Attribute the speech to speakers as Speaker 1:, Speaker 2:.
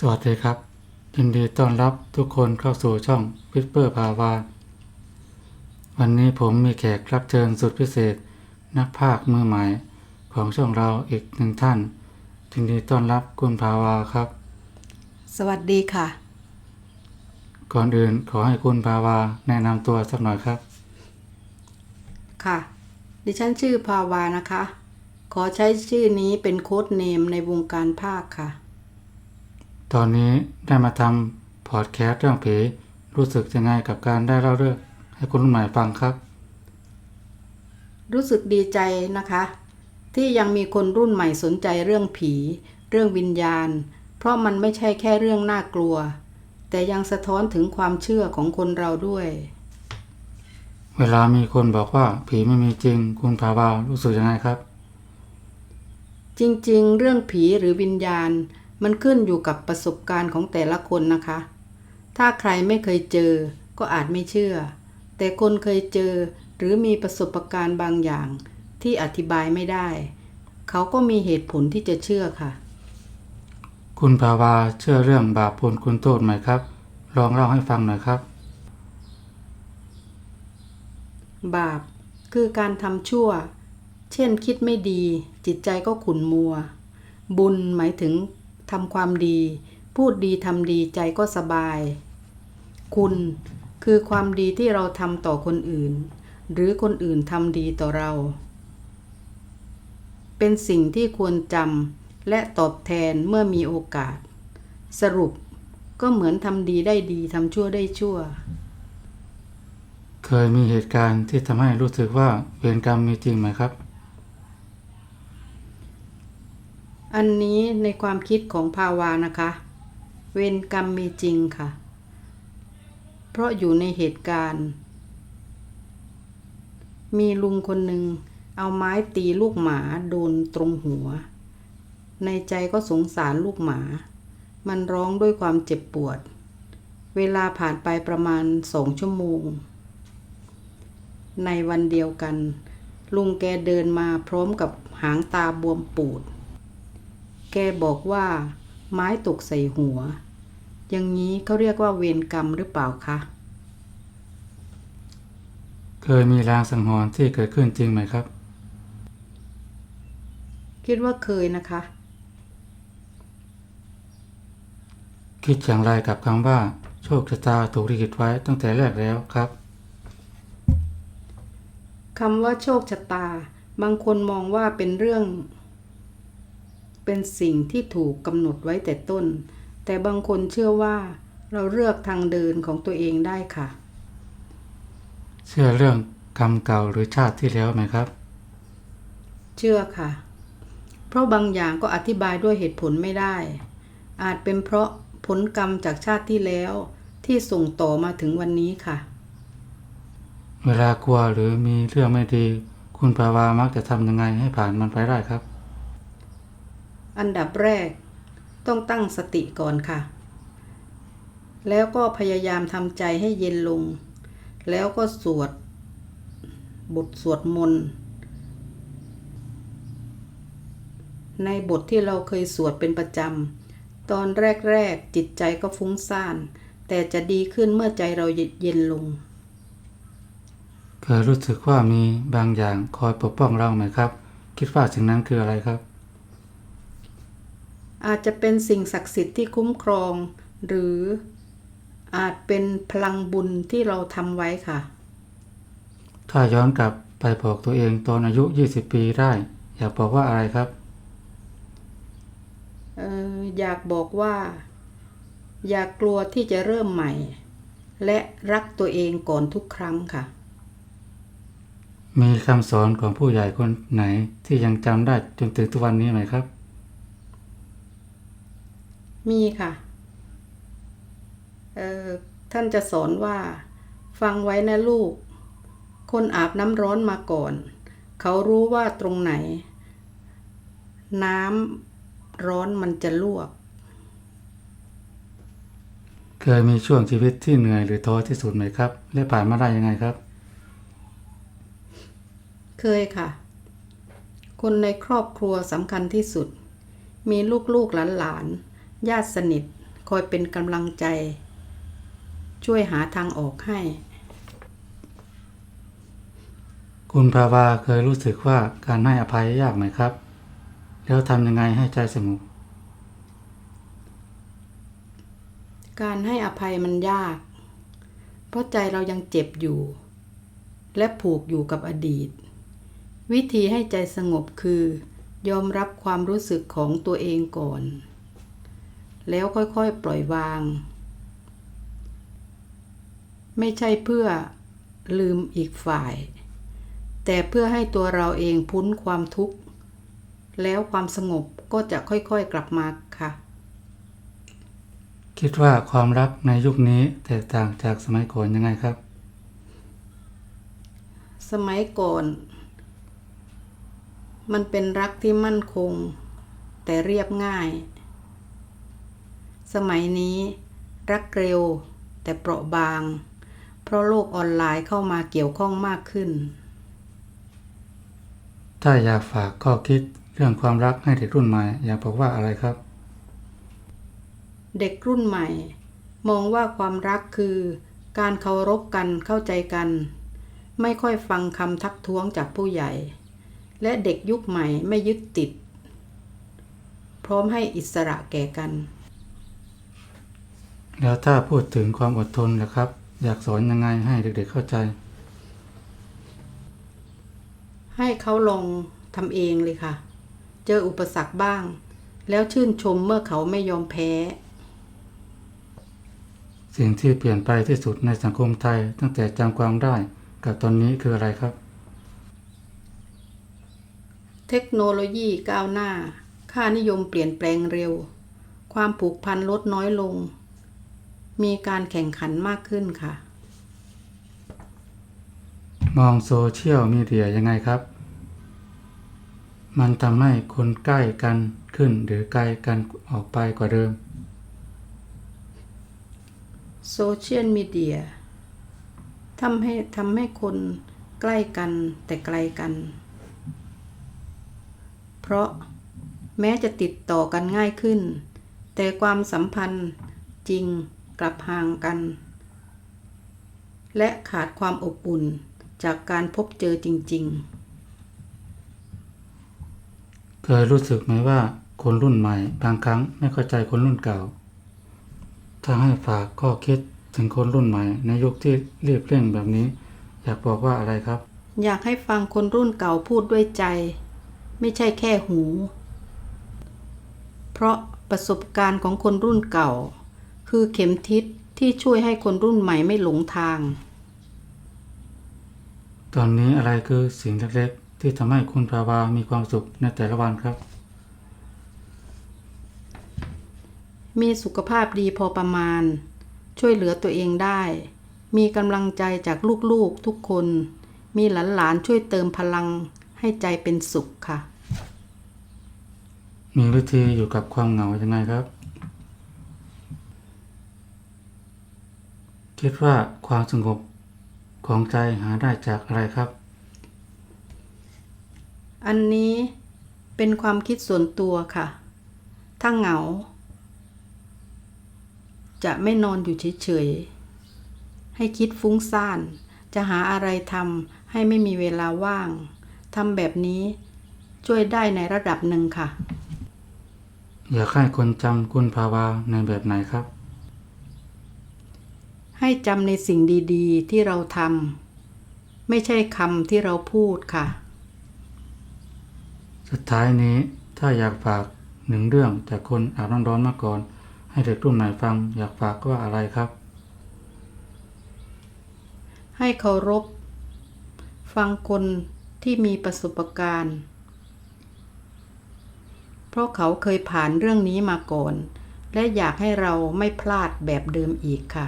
Speaker 1: สวัสดีครับ ยินดีต้อนรับทุกคนเข้าสู่ช่องวิสเปอร์พาวาวันนี้ผมมีแขกรับเชิญสุดพิเศษ นักภาคมือใหม่ของช่องเราอีกหนึ่งท่าน ยินดีต้อนรับคุณภาวาครับ
Speaker 2: สวัสดีค่ะ
Speaker 1: ก่อนอื่นขอให้คุณภาวาแนะนำตัวสักหน่อยครับ
Speaker 2: ค่ะ ดิฉันชื่อภาวานะคะ ขอใช้ชื่อนี้เป็นโค้ดเนมในวงการภาคค่ะ
Speaker 1: ตอนนี้ได้มาทำพอดแคสต์เรื่องผีรู้สึกยังไงกับการได้เล่าเรื่องให้คุณรุ่นใหม่ฟังครับ
Speaker 2: รู้สึกดีใจนะคะ ที่ยังมีคนรุ่นใหม่สนใจเรื่องผี เรื่องวิญญาณ เพราะมันไม่ใช่แค่เรื่องน่ากลัว แต่ยังสะท้อนถึงความเชื่อของคนเราด้วย
Speaker 1: เวลามีคนบอกว่าผีไม่มีจริง คุณภาวารู้สึกยังไงครับ
Speaker 2: จริงๆ เรื่องผีหรือวิญญาณ มันขึ้นอยู่กับประสบการณ์ของแต่ละคนนะคะ ถ้าใครไม่เคยเจอก็อาจไม่เชื่อ แต่คนเคยเจอหรือมีประสบการณ์บางอย่าง ที่อธิบายไม่ได้ เขาก็มีเหตุผลที่จะเชื่อค่ะ
Speaker 1: คุณภาวาเชื่อเรื่องบาปบุญคุณโทษไหมครับ ลองเล่าให้ฟังหน่อยครับ
Speaker 2: บาปคือการทำชั่ว เช่นคิดไม่ดี จิตใจก็ขุ่นมัว บุญหมายถึง ทำความดี พูดดีทำดีใจก็สบาย คุณคือความดีที่เราทำต่อคนอื่น หรือคนอื่นทำดีต่อเรา เป็นสิ่งที่ควรจำและตอบแทนเมื่อมีโอกาส สรุปก็เหมือนทำดีได้ดีทำชั่วได้ชั่ว
Speaker 1: เคยมีเหตุการณ์ที่ทำให้รู้สึกว่าเวรกรรมมีจริงไหมครับ
Speaker 2: อันนี้ในความคิดของภาวานะคะ เวรกรรมมีจริงค่ะ เพราะอยู่ในเหตุการณ์ มีลุงคนหนึ่งเอาไม้ตีลูกหมาโดนตรงหัว ในใจก็สงสารลูกหมา มันร้องด้วยความเจ็บปวด เวลาผ่านไปประมาณสองชั่วโมง ในวันเดียวกัน ลุงแกเดินมาพร้อมกับหางตาบวมปูด แกบอกว่า ไม้ตกใส่หัว อย่างนี้เขาเรียกว่าเวรกรรมหรือเปล่าคะ
Speaker 1: เคยมีรางสังหรณ์ที่เกิดขึ้นจริงไหมครับ
Speaker 2: คิดว่าเคยนะคะ
Speaker 1: คิดอย่างไรกับคำว่า โชคชะตาถูกลิขิตไว้ตั้งแต่แรกแล้วครับ
Speaker 2: คำว่าโชคชะตา บางคนมองว่าเป็นเรื่อง เป็นสิ่งที่ถูกกำหนดไว้แต่ต้น แต่บางคนเชื่อว่า เราเลือกทางเดินของตัวเองได้ค่ะ
Speaker 1: เชื่อเรื่องกรรมเก่าหรือชาติที่แล้วไหมครับ
Speaker 2: เชื่อค่ะ เพราะบางอย่างก็อธิบายด้วยเหตุผลไม่ได้ อาจเป็นเพราะผลกรรมจากชาติที่แล้วที่ส่งต่อมาถึงวันนี้ค่ะ
Speaker 1: เวลากลัวหรือมีเรื่องไม่ดี คุณภาวามักจะทำยังไงให้ผ่านมันไปได้ครับ
Speaker 2: อันดับแรก ต้องตั้งสติก่อนค่ะ แล้วก็พยายามทำใจให้เย็นลง แล้วก็สวด บทสวดมนต์ในบทที่เราเคยสวดเป็นประจำ ตอนแรก ๆ จิตใจก็ฟุ้งซ่าน แต่จะดีขึ้นเมื่อใจเราเย็นลง
Speaker 1: เคยรู้สึกว่ามีบางอย่างคอยปกป้องเราไหมครับ คิดว่าสิ่งนั้นคืออะไรครับ
Speaker 2: อาจจะเป็นสิ่งศักดิ์สิทธิ์ที่คุ้มครอง หรืออาจเป็นพลังบุญที่เราทำไว้ค่ะ
Speaker 1: ถ้าย้อนกลับไปบอกตัวเองตอนอายุ 20 ปีได้ อยากบอกว่าอะไรครับ
Speaker 2: เอออยากบอกว่า อย่ากลัวที่จะเริ่มใหม่ และรักตัวเองก่อนทุกครั้งค่ะ
Speaker 1: มีคำสอนของผู้ใหญ่คนไหนที่ยังจำได้จนถึงทุกวันนี้ไหมครับ
Speaker 2: มีค่ะเออท่านจะสอนว่า ฟังไว้นะลูก คนอาบน้ำร้อนมาก่อน เขารู้ว่าตรงไหน น้ำร้อนมันจะลวก
Speaker 1: เคยมีช่วงชีวิตที่เหนื่อยหรือท้อที่สุดไหมครับ และผ่านมาได้ยังไงครับ
Speaker 2: เคยค่ะ คนในครอบครัวสำคัญที่สุด มีลูกๆหลานๆ ญาติสนิทคอยเป็นกำลังใจ ช่วยหาทางออกให้
Speaker 1: คุณภาวาเคยรู้สึกว่าการให้อภัยยากไหมครับ แล้วทำยังไงให้ใจสงบ
Speaker 2: การให้อภัยมันยาก เพราะใจเรายังเจ็บอยู่ และผูกอยู่กับอดีต วิธีให้ใจสงบคือ ยอมรับความรู้สึกของตัวเองก่อน แล้วค่อยๆปล่อยวาง ไม่ใช่เพื่อลืมอีกฝ่าย แต่เพื่อให้ตัวเราเองพ้นความทุกข์ แล้วความสงบก็จะค่อยๆกลับมาค่ะ
Speaker 1: คิดว่าความรักในยุคนี้แตกต่างจากสมัยก่อนยังไงครับ
Speaker 2: สมัยก่อน มันเป็นรักที่มั่นคง แต่เรียบง่าย สมัยนี้ รักเร็ว แต่เปราะบาง เพราะโลกออนไลน์เข้ามาเกี่ยวข้องมากขึ้น
Speaker 1: ถ้าอยากฝากข้อคิดเรื่องความรักให้เด็กรุ่นใหม่ อยากบอกว่าอะไรครับ
Speaker 2: เด็กรุ่นใหม่ มองว่าความรักคือ การเคารพกันเข้าใจกัน ไม่ค่อยฟังคำทักท้วงจากผู้ใหญ่ และเด็กยุคใหม่ไม่ยึดติด พร้อมให้อิสระแก่กัน
Speaker 1: แล้วถ้าพูดถึงความอดทนล่ะครับ อยากสอนยังไงให้เด็กๆเข้าใจ
Speaker 2: ให้เขาลองทำเองเลยค่ะ เจออุปสรรคบ้าง แล้วชื่นชมเมื่อเขาไม่ยอมแพ้
Speaker 1: สิ่งที่เปลี่ยนไปที่สุดในสังคมไทย ตั้งแต่จำความได้กับตอนนี้คืออะไรครับ
Speaker 2: เทคโนโลยีก้าวหน้า ค่านิยมเปลี่ยนแปลงเร็ว ความผูกพันลดน้อยลง มีการแข่งขันมากขึ้นค่ะ
Speaker 1: มองโซเชียลมีเดียยังไงครับ มันทำให้คนใกล้กันขึ้นหรือไกลกันออกไปกว่าเดิม
Speaker 2: โซเชียลมีเดียทำให้ทำให้คนใกล้กันแต่ไกลกัน เพราะแม้จะติดต่อกันง่ายขึ้น แต่ความสัมพันธ์จริง กลับห่างกัน และขาดความอบอุ่นจากการพบเจอจริง
Speaker 1: เคยรู้สึกไหมว่าคนรุ่นใหม่บางครั้งไม่เข้าใจคนรุ่นเก่า ถ้าให้ฝากข้อคิดถึงคนรุ่นใหม่ ในยุคที่รีบเร่งแบบนี้ อยากบอกว่าอะไรครับ
Speaker 2: ๆอยากให้ฟังคนรุ่นเก่าพูดด้วยใจ ไม่ใช่แค่หู เพราะประสบการณ์ของคนรุ่นเก่า คือเข็มทิศที่ช่วยให้คนรุ่นใหม่ไม่หลงทาง
Speaker 1: ตอนนี้อะไรคือสิ่งเล็กๆที่ทำให้คุณภาวามีความสุขในแต่ละวันครับ
Speaker 2: มีสุขภาพดีพอประมาณ ช่วยเหลือตัวเองได้ มีกำลังใจจากลูกๆทุกคน มีหลานๆช่วยเติมพลังให้ใจเป็นสุขค่ะ
Speaker 1: มีวิธีอยู่กับความเหงายังไงครับ คิดว่าความสงบของใจหาได้จากอะไรครับ
Speaker 2: อันนี้เป็นความคิดส่วนตัวค่ะ ถ้าเหงา จะไม่นอนอยู่เฉยๆ ให้คิดฟุ้งซ่าน จะหาอะไรทำให้ไม่มีเวลาว่าง ทำแบบนี้ช่วยได้ในระดับหนึ่งค่ะ
Speaker 1: อยากให้คนจำคุณภาวาในแบบไหนครับ
Speaker 2: ให้จำในสิ่งดีๆ ที่เราทำไม่ใช่คำที่เราพูดค่ะ
Speaker 1: สุดท้ายนี้ถ้าอยากฝากหนึ่งเรื่องจากคนอาบน้ำร้อนมาก่อน ให้เด็กรุ่นใหม่ฟังอยากฝากว่าอะไรครับ
Speaker 2: ให้เคารพ ฟังคนที่มีประสบการณ์ เพราะเขาเคยผ่านเรื่องนี้มาก่อน และอยากให้เราไม่พลาดแบบเดิมอีกค่ะ